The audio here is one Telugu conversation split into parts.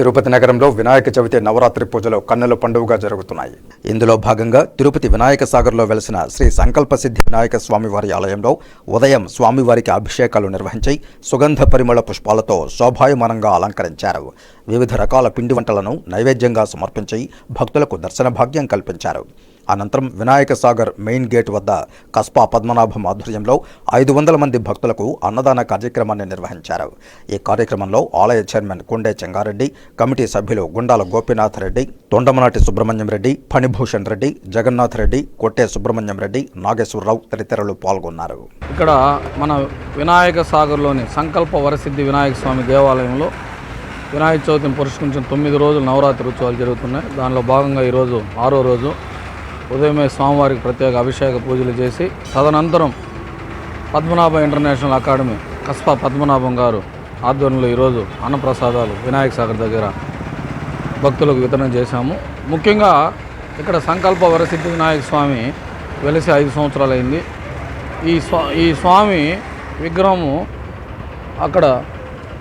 తిరుపతి నగరంలో వినాయక చవితి నవరాత్రి పూజలు కన్నుల పండుగగా జరుగుతున్నాయి. ఇందులో భాగంగా తిరుపతి వినాయక సాగర్లో వెలిసిన శ్రీ సంకల్ప సిద్ధి వినాయక స్వామివారి ఆలయంలో ఉదయం స్వామివారికి అభిషేకాలు నిర్వహించి సుగంధ పరిమళ పుష్పాలతో శోభాయమానంగా అలంకరించారు. వివిధ రకాల పిండి వంటలను నైవేద్యంగా సమర్పించి భక్తులకు దర్శన భాగ్యం కల్పించారు. అనంతరం వినాయక సాగర్ మెయిన్ గేట్ వద్ద కస్పా పద్మనాభం ఆధ్వర్యంలో ఐదు వందల మంది భక్తులకు అన్నదాన కార్యక్రమాన్ని నిర్వహించారు. ఈ కార్యక్రమంలో ఆలయ చైర్మన్ కొండే చెంగారెడ్డి కమిటీ సభ్యులు గుండాల గోపీనాథ్ రెడ్డి తొండమనాటి సుబ్రహ్మణ్యం రెడ్డి ఫణిభూషణ్ రెడ్డి జగన్నాథ్ రెడ్డి కొట్టే సుబ్రహ్మణ్యం రెడ్డి నాగేశ్వరరావు తదితరులు పాల్గొన్నారు. ఇక్కడ మన వినాయక సాగర్లోని సంకల్ప వరసిద్ధి వినాయక స్వామి దేవాలయంలో వినాయక చవితిని పురస్కరించిన తొమ్మిది రోజులు నవరాత్రి ఉత్సవాలు జరుగుతున్నాయి. దానిలో భాగంగా ఈరోజు ఆరో రోజు ఉదయమే స్వామివారికి ప్రత్యేక అభిషేక పూజలు చేసి తదనంతరం పద్మనాభ ఇంటర్నేషనల్ అకాడమీ కస్పా పద్మనాభం గారు ఆధ్వర్యంలో ఈరోజు అన్నప్రసాదాలు వినాయక సాగర్ దగ్గర భక్తులకు వితరణ చేశాము. ముఖ్యంగా ఇక్కడ సంకల్ప వరసిద్ధి వినాయక స్వామి వెలిసి ఐదు సంవత్సరాలైంది. ఈ స్వా ఈ స్వామి విగ్రహము అక్కడ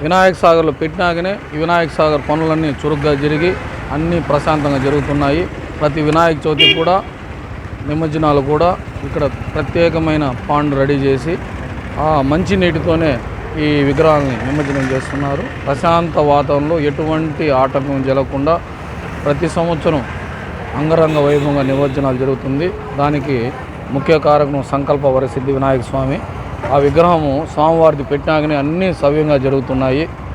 వినాయక సాగర్లో పెట్టినాకనే ఈ వినాయక సాగర్ పనులన్నీ చురుగ్గా జరిగి అన్నీ ప్రశాంతంగా జరుగుతున్నాయి. ప్రతి వినాయక చవితికి కూడా నిమజ్జనాలు కూడా ఇక్కడ ప్రత్యేకమైన పాండ్ రెడీ చేసి ఆ మంచి నీటితోనే ఈ విగ్రహాన్ని నిమజ్జనం చేస్తున్నారు. ప్రశాంత వాతావరణంలో ఎటువంటి ఆటంకం జరగకుండా ప్రతి సంవత్సరం అంగరంగ వైభవంగా నిమజ్జనాలు జరుగుతుంది. దానికి ముఖ్య కారకం సంకల్ప వరసిద్ధి వినాయక స్వామి. ఆ విగ్రహము స్వామివారిది పెట్టినాకనే అన్నీ సవ్యంగా జరుగుతున్నాయి.